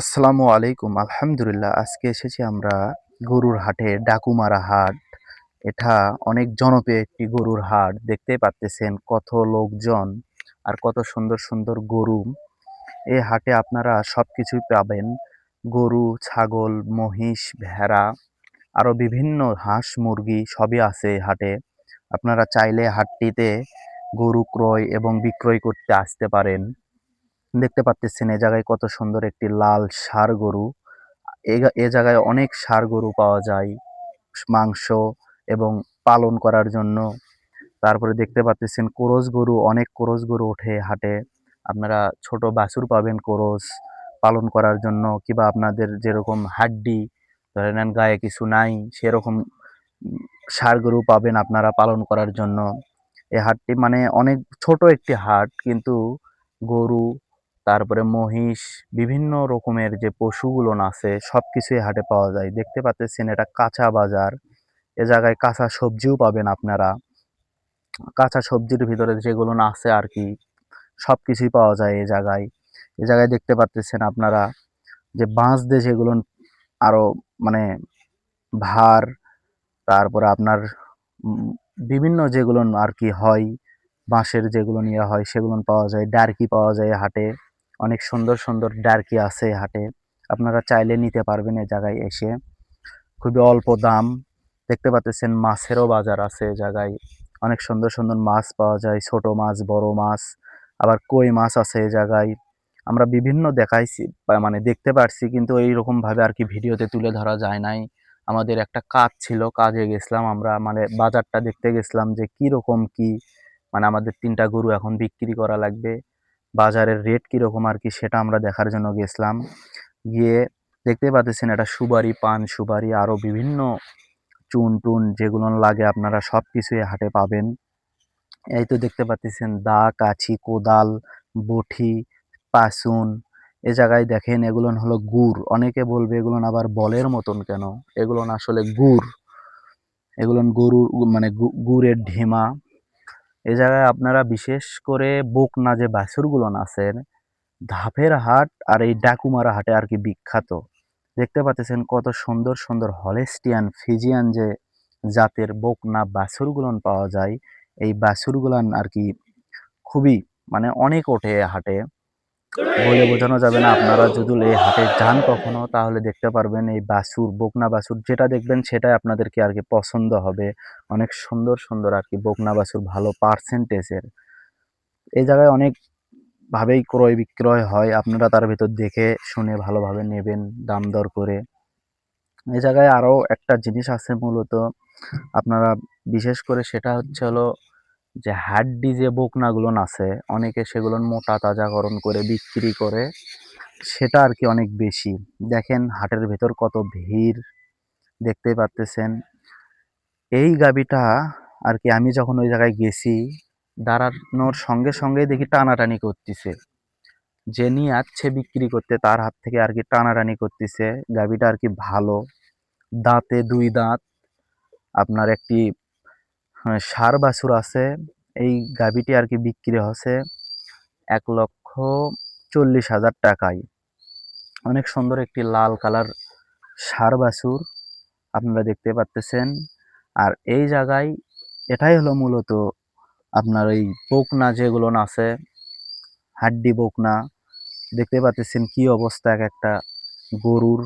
আসসালামু আলাইকুম। আলহামদুলিল্লাহ, আজকে এসেছি আমরা গরুর হাটে ডাকুমারা হাট। এটা অনেক জনপ্রিয় একটি গরুর হাট। দেখতে পাচ্ছেন কত লোকজন আর কত সুন্দর সুন্দর গরু। এই হাটে আপনারা সব কিছুই পাবেন। গরু, ছাগল, মহিষ, ভেড়া আরও বিভিন্ন হাঁস, মুরগি সবই আছে হাটে। আপনারা চাইলে হাটটিতে গরু ক্রয় এবং বিক্রয় করতে আসতে পারেন। দেখতে পাচ্ছেন এ জায়গায় কত সুন্দর একটি লাল ষাঁড় গরু। এ জায়গায় অনেক ষাঁড় গরু পাওয়া যায়, মাংস এবং পালন করার জন্য। তারপরে দেখতে পাচ্ছেন কোরস গরু, অনেক কোরস গরু ওঠে হাটে। আপনারা ছোট বাছুর পাবেন কোরস পালন করার জন্য, কিবা আপনাদের যেরকম হাড্ডি, ধরে নেন গায়ে কিছু নাই, সেরকম ষাঁড় গরু পাবেন আপনারা পালন করার জন্য। এই হাটটি মানে অনেক ছোট একটি হাট, কিন্তু গরু তারপরে মহিষ, বিভিন্ন রকমের যে পশুগুলো আছে সব কিছুই হাটে পাওয়া যায়। দেখতে পাচ্ছেন, এটা কাঁচা বাজার। এ জায়গায় কাঁচা সবজিও পাবেন আপনারা। কাঁচা সবজির ভিতরে যেগুলো আছে আর কি সব কিছুই পাওয়া যায় এ জায়গায়। এ জায়গায় দেখতে পাচ্ছেন আপনারা যে বাঁশ দিয়ে যেগুলো আরও মানে ভার, তারপরে আপনার বিভিন্ন যেগুলো আর কি হয়, বাঁশের যেগুলো নিয়ে হয়, সেগুলো পাওয়া যায়। ডারকি পাওয়া যায় হাটে। অনেক সুন্দর সুন্দর ডার্কি আছে হাটে। আপনারা চাইলে নিতে পারবেন এই জায়গায় এসে। খুবই অল্প দাম। দেখতে পাচ্ছেন মাছেরও বাজার আছে এই জায়গায়। অনেক সুন্দর সুন্দর মাছ পাওয়া যায়, ছোট মাছ, বড় মাছ, আবার কই মাছ আছে এই জায়গায়। আমরা বিভিন্ন দেখাইছি মানে দেখতে পারছি, কিন্তু এইরকম ভাবে আর কি ভিডিওতে তুলে ধরা যায় নাই। আমাদের একটা কাজ ছিল, কাজে গেছিলাম আমরা মানে বাজারটা দেখতে গেছিলাম যে কি রকম কি মানে আমাদের তিনটা গরু এখন বিক্রি করা লাগবে। বাজারের রেট কীরকম আর কি সেটা আমরা দেখার জন্য গেছিলাম। গিয়ে দেখতে পাচ্ছেন এটা সুপারি পান, সুপারি আরও বিভিন্ন চুন টুন যেগুলো লাগে আপনারা সব কিছুই হাটে পাবেন। এই তো দেখতে পাচ্ছেন দা, কাছি, কোদাল, বঠি, পাসুন, এ জায়গায় দেখেন এগুলো হলো গুড়। অনেকে বলবে এগুলো আবার বলের মতন কেন? এগুলো আসলে গুড়। এগুলো গরুর মানে গুড়ের ঢেমা। এ জায়গায় আপনারা বিশেষ করে বোকনা যে বাছুরগুলো আছেন, ধাপের হাট আর এই ডাকুমারা হাটে আর কি বিখ্যাত। দেখতে পাচ্ছেন কত সুন্দর সুন্দর হলেস্টিয়ান, ফিজিয়ান যে জাতের বোকনা বাছুরগুলন পাওয়া যায়। এই বাছুরগুলান আর কি খুবই মানে অনেক ওঠে হাটে। বলে বোঝানো যাবে না। আপনারা যদি এই হাটে যান কখনো, তাহলে দেখতে পারবেন এই বাছুর বকনা বাছুর যেটা দেখবেন সেটাই আপনাদেরকে আর কি পছন্দ হবে। অনেক সুন্দর সুন্দর আর কি বকনা বাছুর ভালো পার্সেন্টেজের এই জায়গায় অনেক ভাবেই ক্রয় বিক্রয় হয়। আপনারা তার ভিতর দেখে শুনে ভালোভাবে নেবেন দাম দর করে। এই জায়গায় আরও একটা জিনিস আছে মূলত। আপনারা বিশেষ করে সেটা হচ্ছে হলো যে হাড্ডি যে বকনাগুলো আছে, অনেকে সেগুলো মোটা তাজাকরণ করে বিক্রি করে, সেটা আর কি অনেক বেশি। দেখেন হাটের ভেতর কত ভিড় দেখতেই পাচ্তেছেন এই গাবিটা আর কি আমি যখন ওই জায়গায় গেছি, দাঁড়ানোর সঙ্গে সঙ্গে দেখি টানাটানি করতেছে। যে নিয়ে যাচ্ছে বিক্রি করতে, তার হাত থেকে আর কি টানাটানি করতেছে। গাবিটা আর কি ভালো। দাঁতে দুই দাঁত, আপনার একটি ষাঁড় বাছুর আছে। এই গাবিটি আর কি বিক্রি হচ্ছে এক লক্ষ চল্লিশ হাজার টাকায়। অনেক সুন্দর একটি লাল কালার সার বাছুর আপনারা দেখতে পাচ্তেছেন আর এই জায়গায় এটাই হলো মূলত আপনার এই বকনা যেগুলো আছে, হাড্ডি বকনা। দেখতে পাচ্ছেন কি অবস্থা এক একটা গরুর।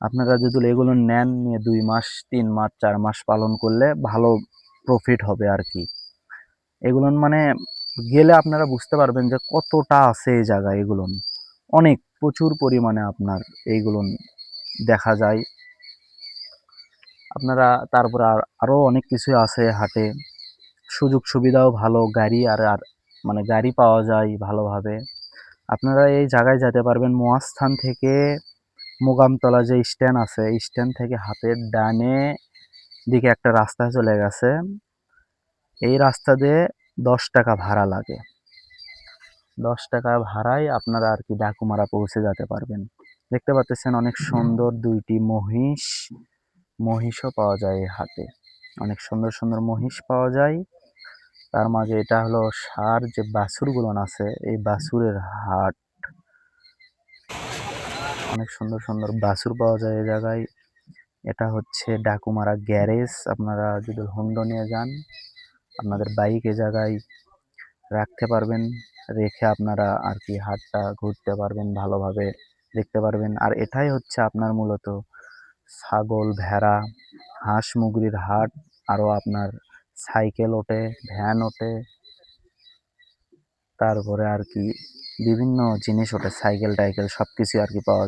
আপনারা যদি এগুলো নেন, নিয়ে দুই মাস, তিন মাস, চার মাস পালন করলে ভালো প্রফিট হবে আর কি। এগুলো মানে গেলে আপনারা বুঝতে পারবেন যে কতটা আছে এই জায়গায় এগুলো। অনেক, প্রচুর পরিমাণে আপনার এইগুলো দেখা যায়। আপনারা তারপরে আর আরও অনেক কিছু আছে হাটে। সুযোগ সুবিধাও ভালো, গাড়ি আর আর মানে গাড়ি পাওয়া যায় ভালোভাবে। আপনারা এই জায়গায় যেতে পারবেন মহাস্থান থেকে মোগামতলা যে স্ট্যান্ড আছে স্ট্যান্ড থেকে হাতের ডানে দিকে একটা রাস্তা চলে গেছে। এই রাস্তা দিয়ে দশ টাকা ভাড়া লাগে। দশ টাকা ভাড়ায় আপনারা আর কি ডাকুমারা পৌঁছে যেতে পারবেন। দেখতে পাচ্ছেন অনেক সুন্দর দুইটি মহিষ। মহিষও পাওয়া যায় হাটে। অনেক সুন্দর সুন্দর মহিষ পাওয়া যায়। তার মাঝে এটা হলো সার যে বাছুরগুলো আছে, এই বাছুরের হাট। অনেক সুন্দর সুন্দর বাছুর পাওয়া যায় এই জায়গায়। এটা হচ্ছে ডাকুমারা গ্যারেজ। আপনারা যদি হোন্ডা নিয়ে যান, আপনাদের বাইক এ জায়গায় রাখতে পারবেন, রেখে আপনারা আর কি হাটটা ঘুরতে পারবেন, ভালোভাবে দেখতে পারবেন। আর এটাই হচ্ছে আপনার মূলত ছাগল, ভেড়া, হাঁস মুগরির হাট, আরও আপনার সাইকেল ওঠে, ভ্যান ওঠে, তারপরে আর কি বিভিন্ন জিনিস ওঠে, সাইকেল, টাইকেল সব কিছুই আর কি পাওয়া